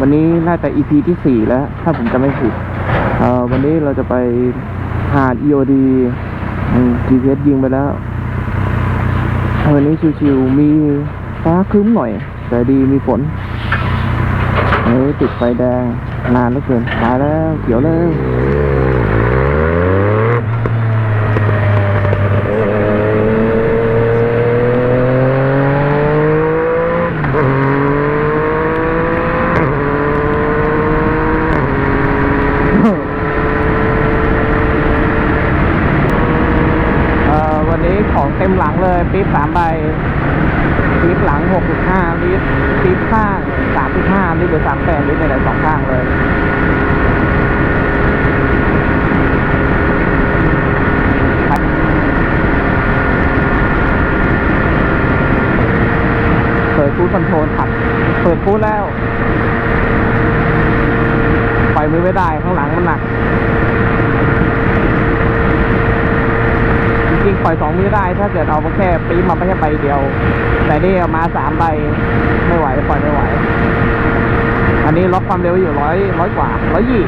วันนี้น่าจะ EP ที่สี่แล้ว ถ้าผมจะไม่ผิดอ่อวันนี้เราจะไปหาด EOD GPS ยิงไปแล้ว วันนี้ชิวๆมีฟ้าครึ้มหน่อย แต่ดีมีฝนเฮ้ยติดไฟแดง นานเหลือเกินตายแล้วเขียวแล้ว เอ่อวันนี้ของเต็มหลังเลยปี๊บสามใบปี๊บหลังหกจุดห้าลิตรปี๊บข้างสามจุดห้าลิตรหรือสามแปดลิตรในสองข้างเลย เปิด ฟูดคอนโทรลขับ เปิดฟูดแล้ว ปล่อยมือไม่ได้ข้างหลังมันหนัก จริงๆ ปล่อยสองมือได้ ถ้าเกิดเอาแค่ปี๊มาไม่ใช่ใบเดียว แต่นี่มาสามใบไม่ไหว ปล่อยไม่ไหว อันนี้ล็อกความเร็วอยู่ร้อยร้อยกว่าร้อยยี่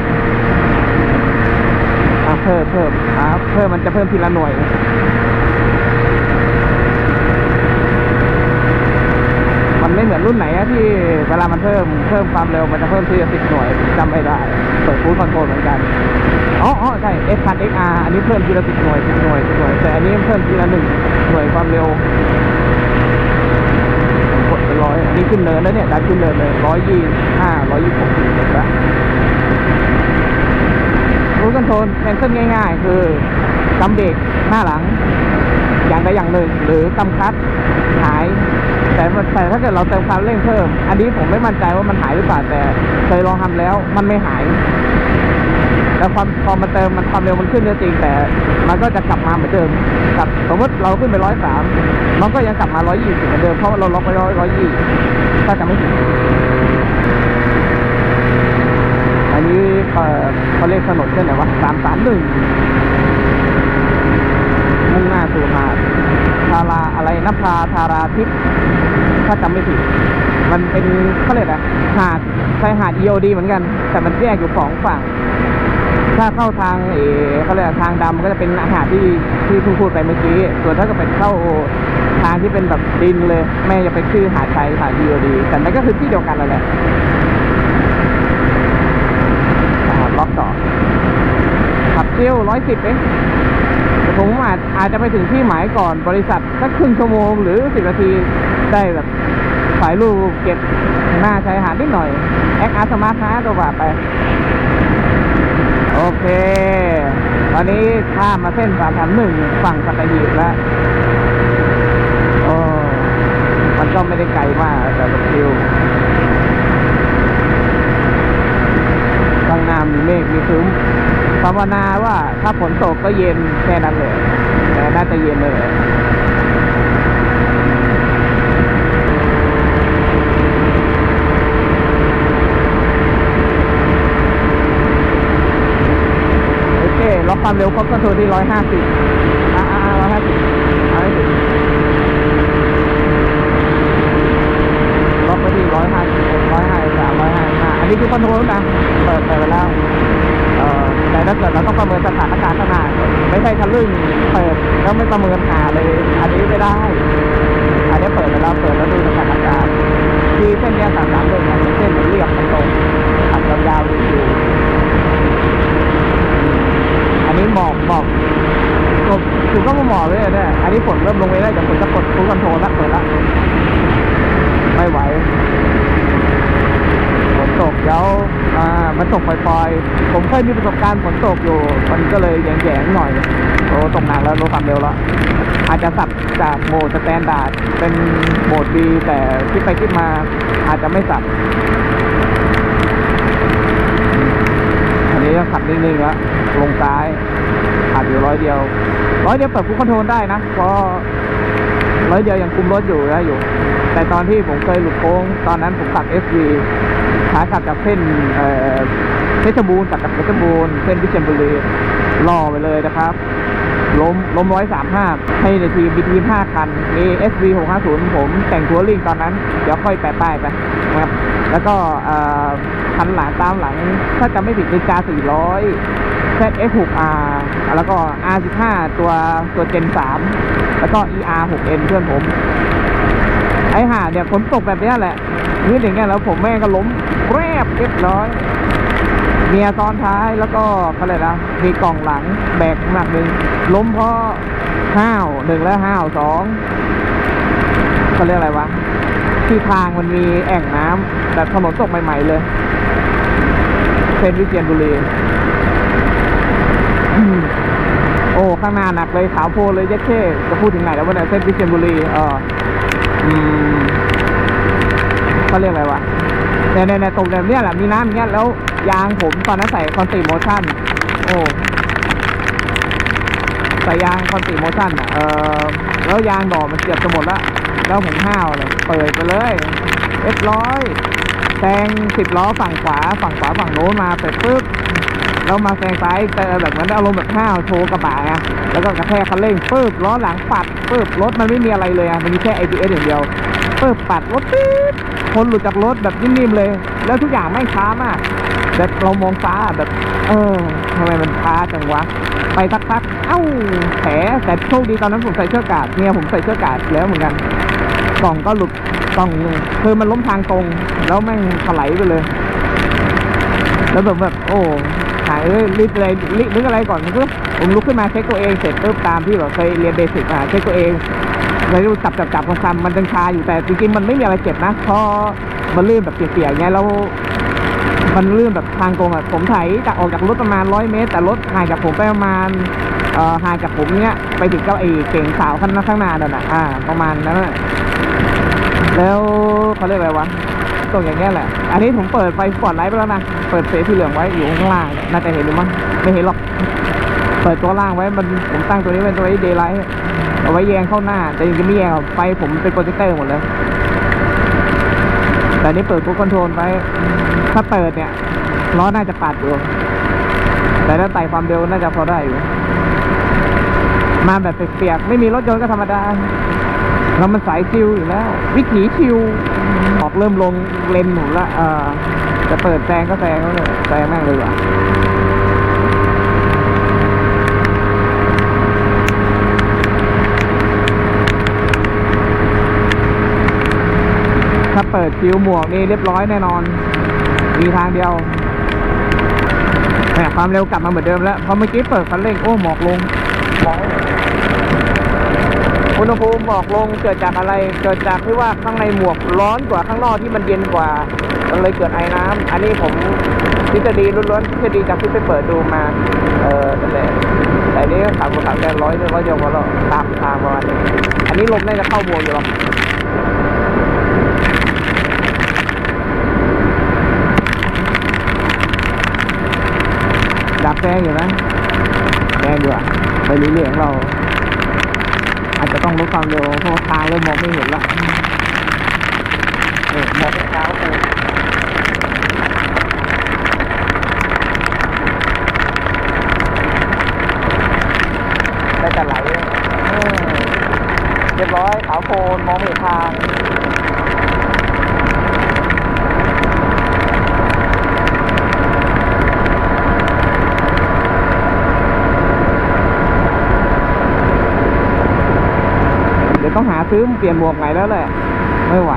เพิ่มเพิ่มอะเพิ่มมันจะเพิ่มทีละหน่วย มัน ไม่เหมือนรุ่นไหนอะที่เวลามันเพิ่มเพิ่มความเร็วมันจะเพิ่มทีละสิบหน่วยจำไม่ได้เปิดฟูดคอนโทรลเหมือนกันอ๋ออ๋อใช่ S พัน XR อันนี้เพิ่มทีละสิบหน่วยสิบหน่วยสิบหน่วย แต่อันนี้เพิ่มทีละหนึ่งหน่วยความเร็วกดไปร้อยอันนี้ขึ้นเนินแล้วเนี่ยดันขึ้นเนินเลยร้อยยี่ห้าร้อยยี่หกสิบเห็นปะรู้คอนโทรลแคนเซิลง่าย ๆ คือกำเบรกหน้าหลัง อย่างใดอย่างหนึ่ง หรือกำคัดหาย แต่แต่ถ้าเกิดเราเติมความเร่งเพิ่ม อันนี้ผมไม่มั่นใจว่ามันหายหรือเปล่าแต่เคยลองทำแล้วมันไม่หายแล้วความพอมาเติมมันความเร็วมันขึ้นจริงแต่ มันก็จะกลับมาเหมือนเดิมกับสมมติเราขึ้นไปร้อยสามมันก็ยังกลับมาร้อยยี่สิบเหมือนเดิมเพราะเราล็อกไปร้อยร้อยยี่ถ้าจะไม่ผิดอันนี้เออเขาเรียกถนนเส้นไหนวะสามสามหนึ่ง มุ่งหาทาราอะไรนภาทาราทิพย์ถ้าจำไม่ผิด มันเป็นเขาเรียกอะไรหาดชายหาด EOD เหมือนกัน แต่มันแยกอยู่สองฝั่ง ถ้าเข้าทางเอเขาเรียกทางดำก็จะเป็นอาหารที่ที่พูดไปเมื่อกี้ ส่วนถ้าเก็เป็นเข้าทางที่เป็นแบบดินเลย แม่จะเป็นชื่อหาดชัยหาด EOD แต่นั่นก็คือที่เดียวกันนั่นแหละล็อกต่อขับเที่ยวร้อยสิบเอง ผมอาจอาจจะไปถึงที่หมายก่อนบริษัทสักครึ่งชั่วโมงหรือสิบนาทีได้แบบถ่ายรูปเก็บหน้าชายหาดนิดหน่อย แอคอาร์สมาร์ทฮาร์ตัวแบบไป โอเค ตอนนี้ข้ามมาเส้นสามสามหนึ่งฝั่งสัตหีบแล้วโอ้มันก็ไม่ได้ไกลมาก แต่ละคิวข้างหน้ามีเมฆมีครึ้มาวนาว่าถ้าฝนตกก็เย็นแค่นั้นเลยแต่น่าจะเย็นเลยโอเคล็อกความเร็วครบก็คือที่ร้อยห้าสิบอ่าร้อยห้าสิบร้อยสิบล็อกไปที่ร้อยห้าสิบร้อยห้าสามร้อยห้าห้าอันนี้คือคอนโทรลนะ ปิดแล้วไม่ประเมินหาเลย อันนี้ไม่ได้ อันนี้เปิดแล้วเปิดแล้วดูสถานการณ์ที่เส้นเนี้ยสามสามเดินเนี่ยเป็นเส้นเรียบมันตรงขับยาวๆอยู่อันนี้หมอกหมอกก็คือก็มาหมอกเลยเนี่ยอันนี้ฝนเริ่มลงไปได้แต่ฝนจะกดฟูคอนโทรลล้วเปิดละไม่ไหว ฝนตกเดี๋ยวอ่ามันตกปล่อยๆ ผมเคยมีประสบการณ์ฝนตกอยู่ มันก็เลยแยงๆหน่อยโอ้ตกหนักแล้วลดความเร็วแล้วอาจจะสับจากโหมดสแตนดาร์ดเป็นโหมดดีแต่คิดไปคิดมาอาจจะไม่สับอันนี้ก็ขับนิ่งๆแล้วลงซ้ายขับอยู่ร้อยเดียว ร้อยเดียวเปิดคูคอนโทรลได้นะเพราะร้อยเดียวยังคุมรถอยู่ได้อยู่ แต่ตอนที่ผมเคยหลุดโค้งตอนนั้นผมขับ SV ขากลับจากเส้นเอ่อเพชรบูรณ์กลับจากเพชรบูรณ์เส้นพิเชียรบุรีล่อไปเลยนะครับ ล้มล้มร้อยสามห้าให้ในทีมมีทีมห้าคันมี SV หกห้าศูนย์ผมแต่งทัวริ่งตอนนั้น เดี๋ยวค่อยแปะป้ายไปนะครับ แล้วก็เอ่อนหลังตามหลัง ถ้าจะไม่ผิดเป็นจา400 ZF6R แล้วก็ R15 ตัวตัวเจน3แล้วก็ ER 6N เพื่อนผม ห่าเนี่ยฝนตกแบบนี้แหละนี่อย่างเงี้ยแล้วผมแม่ก็ล้มแรบเรียบร้อย เมียซ้อนท้ายแล้วก็เขาเรียกนะมีกล่องหลังแบกหนักหนึ่งล้มเพราะห้าวหนึ่งและห้าวสองเขาเรียกอะไรวะที่ทางมันมีแอ่งน้ำแบบถนนตกใหม่ ๆ เลยเซนวิเชียนบุรีโอ้ ข้างหน้าหนักเลยขาวโพลเลยยัดเท่จะพูดถึงไหนแล้ววะเนี่ยเซนวิเชียนบุรีเอออืม เขาเรียกอะไรวะเนี่ยเนี่ยเนี่ยตรงแบบเนี้ยแหละมีน้ำอย่างเงี้ยแล้วยางผมตอนนั้นใส่คอนติโมชั่น โอ้ใส่ยางคอนติโมชั่นอะเออแล้วยางดอกมันเสียบจะหมดล้วแล้วผมห้าวเลยเปิดไปเลยเรียบร้อยแซงสิบล้อฝั่งขวา ฝั่งขวาฝั่งโน้นมาเปิดปุ๊บ แล้วมาแซงซ้ายเจอแบบเหมือนอารมณ์แบบห้าวโชว์กระบะไงแล้วก็กระแทกคันเร่งปุ๊บล้อหลังปัดปุ๊บรถมันไม่มีอะไรเลยอะมันมีแค่ ABS อย่างเดียวปุ๊บปัดรถปี๊ดคนหลุดจากรถแบบนิ่มๆเลย แล้วทุกอย่างไม่ช้ามากแบบเรามองฟ้าแบบเออทำไมมันช้าจังวะไปสักพักเอ้าแผลแต่โชคดีตอนนั้นผมใส่เสื้อกาดเนี่ยผมใส่เสื้อกาดแล้วเหมือนกันกล่องก็หลุดกล่องคือมันล้มทางตรง แล้วแม่งถลายไปเลย แล้วแบบแบบโอ้ายเอ้ยรีบอะไรรีบนึกอะไรก่อนก็ผมลุกขึ้นมาเช็คตัวเองเสร็จปุ๊บตามที่แบบเคยเรียนเบสิกมาเช็คตัวเองแล้วดูจับจับจับคำมันยังชาอยู่แต่จริงๆมันไม่มีอะไรเจ็บนะพราะมันลื่นแบบเปียกๆไงแล้วมันลื่นแบบทางตรงอะผมไถจากออกจากรถประมาณร้อยเมตร แต่รถห่างจากผมไปประมาณเอ่อห่างจากผมเนี้ยไปถึงเก้าไอ้เก่งสาวข้างหน้าข้างหน้านั่นน่ะอ่า ประมาณนั้นแล้วเขาเรียกอะไรวะ ตรงอย่างเงี้ยแหละ อันนี้ผมเปิดไฟสปอร์ตไลท์ไปแล้วนะ เปิดเสีที่เหลืองไว้อยู่ข้างล่าง น่าจะเห็นหรือมั้ง ไม่เห็นหรอก เปิดตัวล่างไว้ มันผมตั้งตัวนี้เป็นตัวนี้เดย์ไลท์เอาไว้แยงเข้าหน้า แต่จริงไม่แยงไฟผมเป็นโปรเจคเตอร์หมดเลย แต่นี่เปิดฟูคอนโทรลไว้ ถ้าเปิดเนี่ยล้อน่าจะปัดอยู่ แต่ถ้าไต่ความเร็วน่าจะพอได้อยู่ มาแบบเปียกๆ ไม่มีรถยนต์ก็ธรรมดา แล้วมันสายชิวอยู่แล้ว วิถีชิวออกเริ่มลงเลนหนุนละเออจะเปิดแซงก็แซงก็เลยแซงแม่งเลยว่ะถ้าเปิดคิวหมวกนี่เรียบร้อยแน่นอน มีทางเดียวแต่ความเร็วกลับมาเหมือนเดิมแล้วพราะเมื่อกี้เปิดคันเร่งโอ้หมอกลงหมอก อุณหภูมิหมอกลงเกิดจากอะไร เกิดจากที่ว่าข้างในหมวกร้อนกว่าข้างนอกที่มันเย็นกว่ามันเลยเกิดไอ้น้ำอันนี้ผมทฤษฎีล้วนๆทฤษฎีจากที่ไปเปิดดูมา เออนั่นแหละแต่นี้ก็ขับมาขับแค่ร้อยร้อยเดียวพอแล้วตามทางประมาณนี้อันนี้ลมน่าจะเข้าบวกอยู่หรอกดับแซงอยู่นะแซงอยู่อะไปเรื่อยๆของเรา อาจจะต้องลดความเร็วเพราะทางเริ่มมองไม่เห็นละเออมองไม่เช้ากูได้แต่ไหลเออเรียบร้อยขาวโคนมองไม่เห็นทาง เดี๋ยวต้องหา ซื้อเปลี่ยนหมวกใหม่แล้วแหละ ไม่ไหว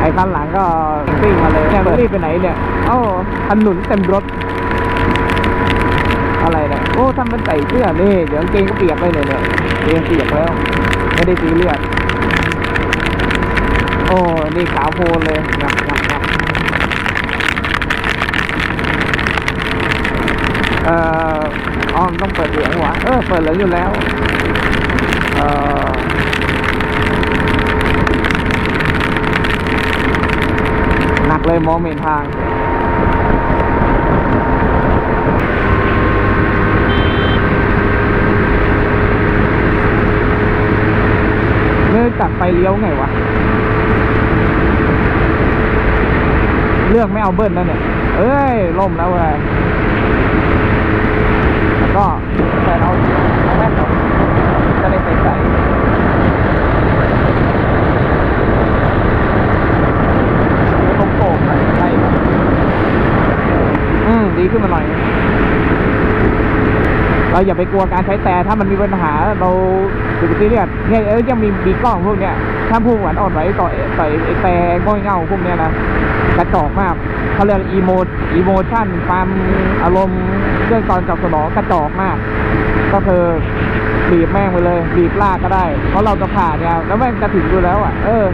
ไอ้คันหลังก็ซิ่งมาเลยเนี่ยรีบไปไหนเนี่ยเอ้าถนนเต็มรถ อะไรเนี่ยโอ้ทำเป็นใส่เสื้อนี่เดี๋ยวกางเกงก็เปียกไปเลยเนี่ยเกงเปียกแล้ว ไม่ได้ซีเรียสโอ้ นี่ขาวโพลเลยงับงับงับ เอ่ออ๋อมต้องเปิดเหลืองวะเออเปิดเหลืองอยู่แล้วเอ่อหนักเลยมองไม่เห็นทางเลือกจัดไฟเลี้ยวไงวะเลือกไม่เอาเบิ้ลนั่นเนี่ย เอ้ยล่มแล้วเว้ย เราเแม่นเอาจะได้ใส่ใส่ลมโป่งหน่อใช่อืมดีขึ้นมาหน่อย เราอย่าไปกลัวการใช้แต่ถ้ามันมีปัญหาเราสุดที่เรียกเนี่ยเอ้ยยังมีบีกล้องพวกเนี้ยถ้าพูดหวานอ่อนไหวต่อยต่อยแต่ง่อยเง่าพวกเนี้ยนะกระจอกมากเขาเรียกอีโมอีโมชั่นความอารมณ์เรื่องตอนจับสนองกระจอกมาก ก็คือบีบแม่งไปเลย บีบลากก็ได้ เพราะเราจะผ่านยาวแล้วแม่งจะถึงอยู่แล้วอะ เออ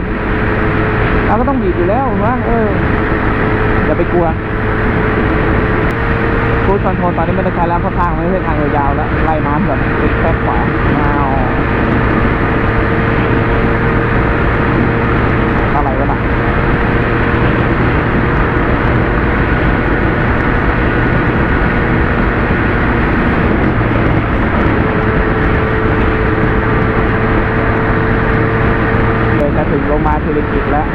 เราก็ต้องบีบอยู่แล้วว่าเอออย่าไปกลัวคูดคอนโทรลตอนนี้ไม่ได้ใช้แล้วเพราะทางมันไม่ใช่ทางยาวๆแล้วไล่น้ำแบบติดแค่ขวาเอาอะไรวะน่ะเดี๋ยวจะถึงโรมาเทเลกิจแล้ว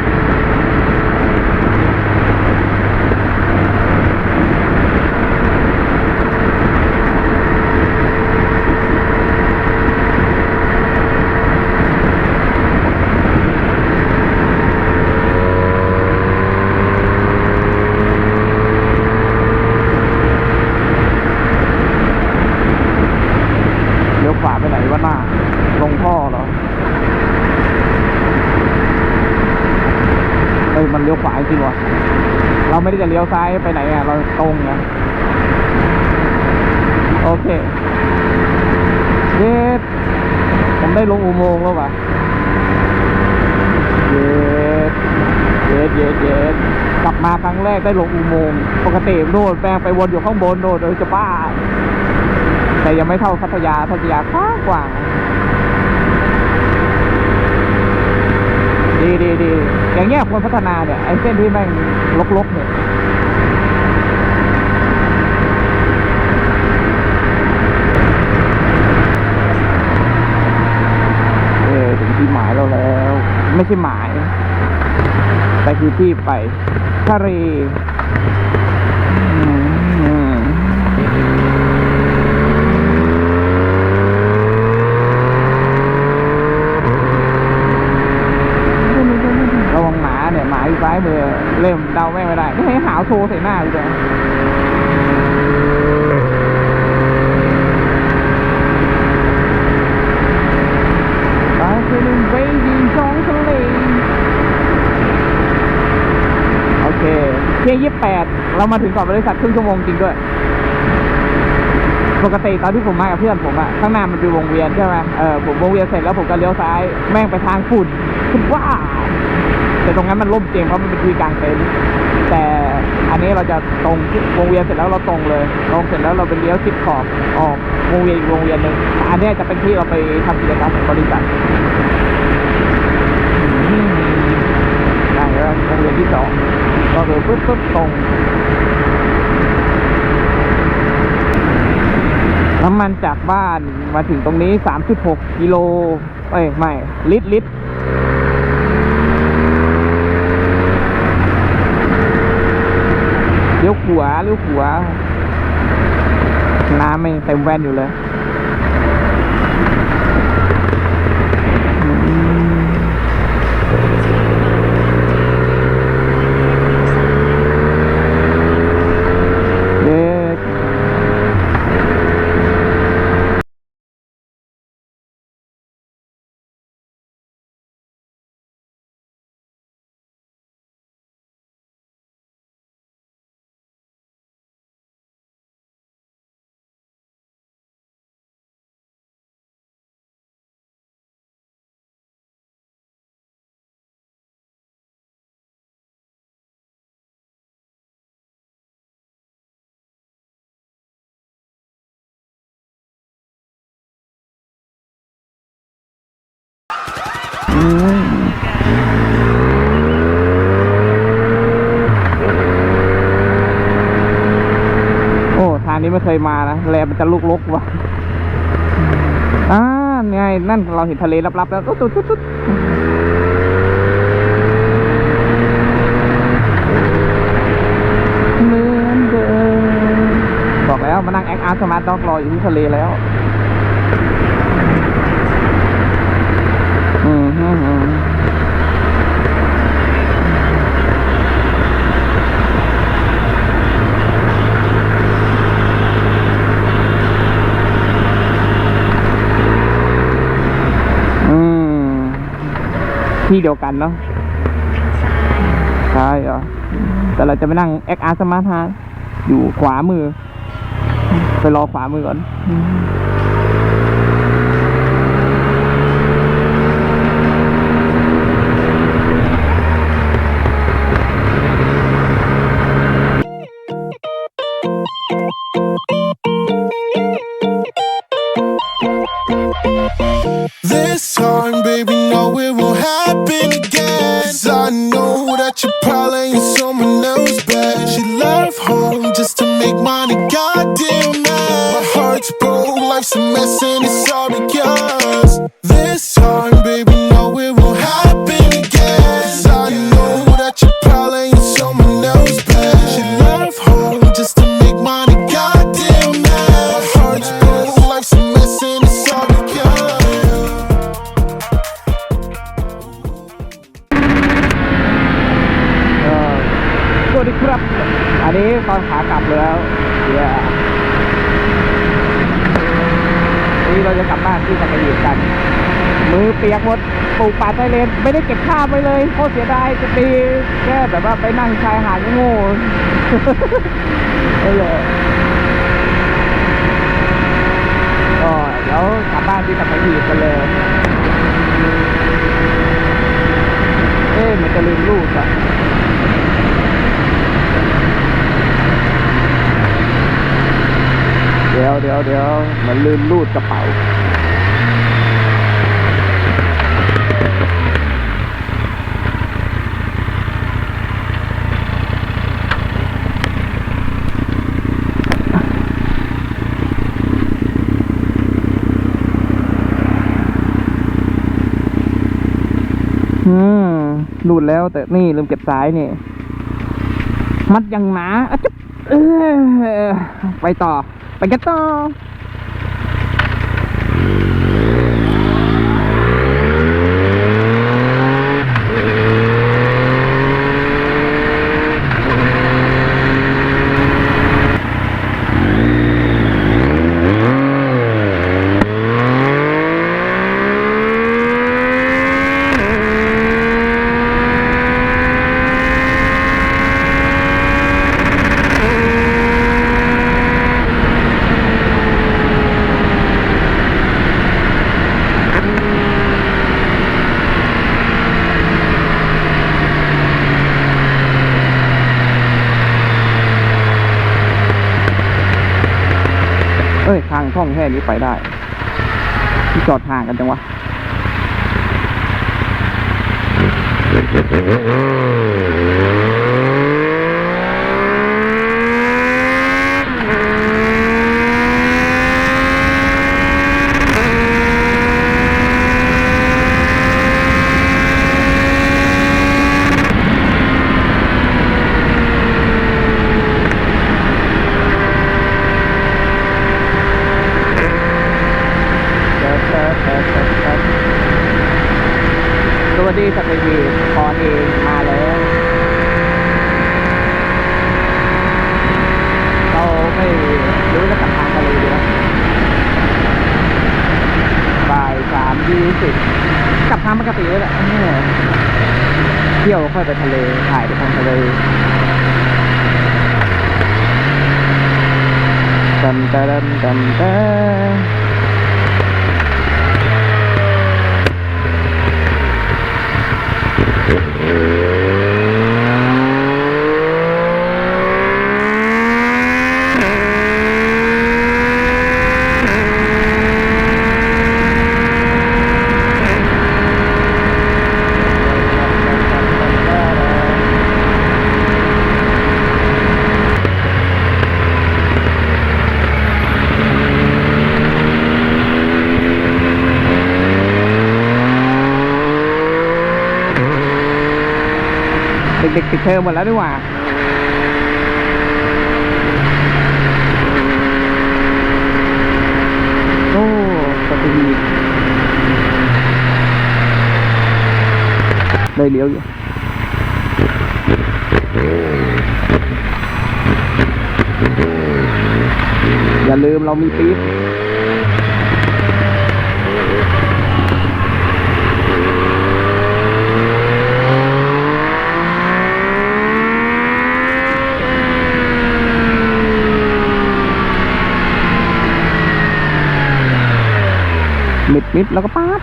เลี้ยวขวาไปไหนวะหน้า ลงท่อเหรอ เอ้ย มันเลี้ยวขวาจริงวะเราไม่ได้จะเลี้ ยวซ้ายไปไหนอะ เราตรงนะโอเคเย็ดผมได้ลงอุโมงค์แล้ววะเย็ดเย็ดเย็ดเย็ดกลับมาครั้งแรกได้ลงอุโมงค์ปกติโน่นแปลงไปวนอยู่ข้างบนโน่นเออจะบ้า แต่ยังไม่เท่าพัทยาพัทยากว้างกว่าดีดีดีอย่างเงี้ยควรพัฒนาเนี่ยไอ้เส้นที่แม่งลกๆเนี่ย เออถึงที่หมายเราแล้ว ไม่ใช่หมาย แต่คือที่ไปทะเลอืมระวังหมาเนี่ยหมาอยู่ซ้ายมือเริ่มเดาแม่ไม่ได้ไม่ให้หาวโชว์ใส่หน้าเลยไปคือหนึ่งไปยิงสองทะเลโอเค เที่ยงยี่แปดเรามาถึงก่อนบริษัทครึ่งชั่วโมงจริงด้วย ปกติตอนที่ผมมากับเพื่อนผมอะข้างหน้ามันเป็นวงเวียนใช่ไหมเออผมวงเวียนเสร็จแล้วผมก็เลี้ยวซ้าย แม่งไปทางฝุ่นคุณว่า แต่ตรงนั้นมันล่มจริงเพราะมันเป็นที่กลางเต็นท์แต่อันนี้เราจะตรงวงเวียนเสร็จแล้วเราตรงเลยตรงเสร็จแล้วเราไปเลี้ยวชิดขอบออกวงเวียนอีกวงเวียนหนึ่งอันนี้จะเป็นที่เราไปทำกิจกรรมของบริษัทอืมได้แล้ววงเวียนที่สอง ก็คือปุ๊บปุ๊บตรง น้ำมันจากบ้านมาถึงตรงนี้ 36 กิโล เอ้ย ไม่ ลิตรลิตรเลี้ยวขวาเลี้ยวขวาน้ำไม่เต็มแว่นอยู่เลยอืมเด็ก อืม โอ้ทางนี้ไม่เคยมานะแลมันจะลุกลกว่ะอ่าไงนั่นเราเห็นทะเลลับๆแล้วตุ๊ดตุ๊ดตุ๊ดเหมือนเดิมบอกแล้วมานั่งแอคอาร์สมาร์ทด็อกรออยู่ที่ทะเลแล้ว อืมฮึอืม ที่เดียวกันเนาะใช่เหรอแต่เราจะไปนั่ง XR Smart Hard อยู่ขวามือ ไปรอขวามือก่อน This time, baby, messing เราจะกลับบ้านที่กัน มือเปียกหมดปลูกป่าใต้เลนไม่ได้เก็บข้าวไว้เลยโคตรเสียดายจะตีแค่แบบว่าไปนั่งชายหาดโง่นั่นและก็เดี๋ยวกลับบ้านที่สัตหีบกันเลย เอ๊ะมันจะลืมลูกอะเดี๋ยวเดี๋ยวเดี๋ยวมันลืมรูดกระเป๋า อืมรูด แล้วแต่นี่ลืมเก็บสายนี่ มัดยังหนาอจุ๊บเออไปต่อ ไปกันต่อ เช่องแค่นี้ไปได้ที่จอดห่างกันจังวะส วัสดีสัตหีพรเองมาแล้วเราไม่รู้จะกลับทางทะเลดีนะบ่ายสามยี่สิบกลับทางปกติเลยแหละเที่ยวค่อยไปทะเลถ่ายไปทางทะเลดันดันดันดัน เด็กติดเทอมหมดแล้วดีกว่าโอ้สตีได้เลี้ยวอยู่อย่าลืมเรามีปี๊บ มิดมิดแล้วก็ป๊าบ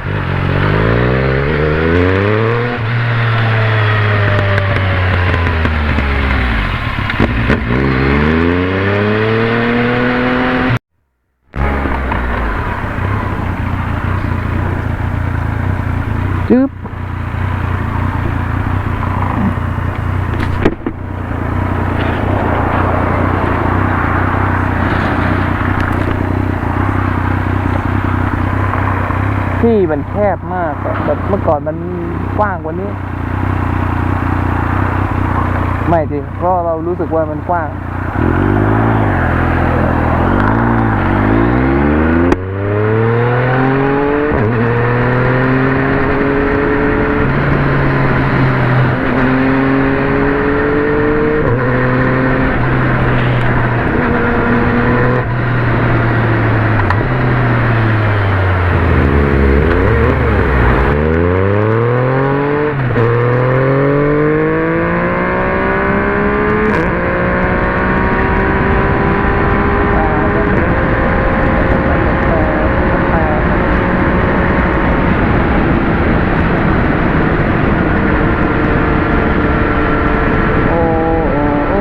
จึ๊บ ที่มันแคบมากแบบเมื่อก่อนมันกว้างกว่านี้ ไม่จริงเพราะเรารู้สึกว่ามันกว้าง โอ้โอ้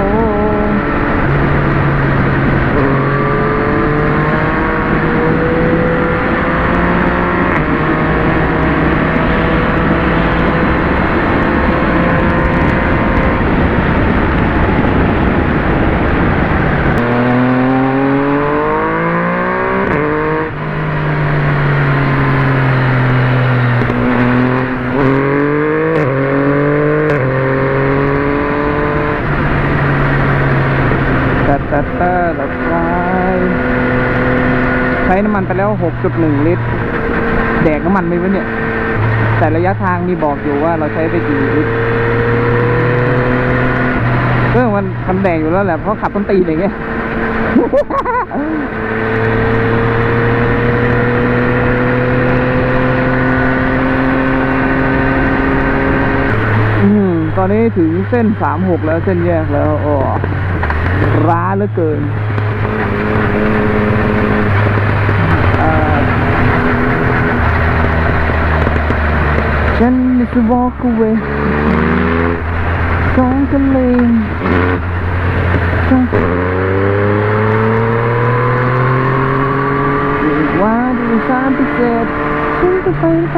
แต่แต่แต่แต่ไฟใช้น้ำมันไป แล้ว 6.1 ลิตร แดกน้ำมันไปวะเนี่ย แต่ระยะทางมีบอกอยู่ว่าเราใช้ไปกี่ลิตรเรื่อมันมันแดงอยู่แล้วแหละ เพราะขับต้นตีนอย่างเงี้ยอืมตอนนี้ถึงเส้นสามหกแล้วเส้นแยกแล้วโอ้ร้าเหลือเกินเอ่อ ฉันจะ walk away สองทะเลจะอีกว่าดีสามพิเศษฉันจะไปไป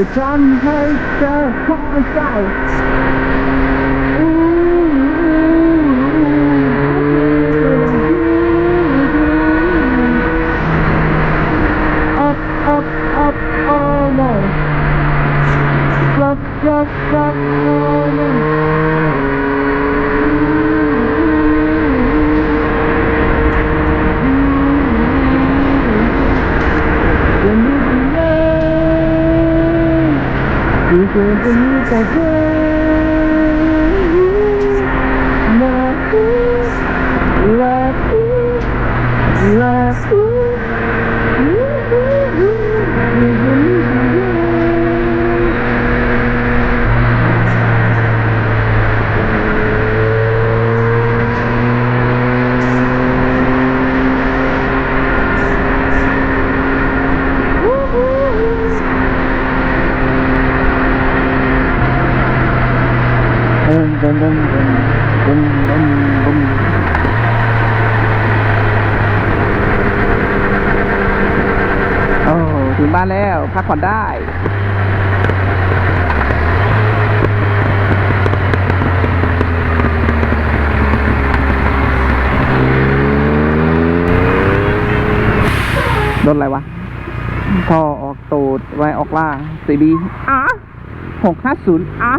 อได้จึงจ 我和你在这。 ซีดีอาหกห้าศูนย์อา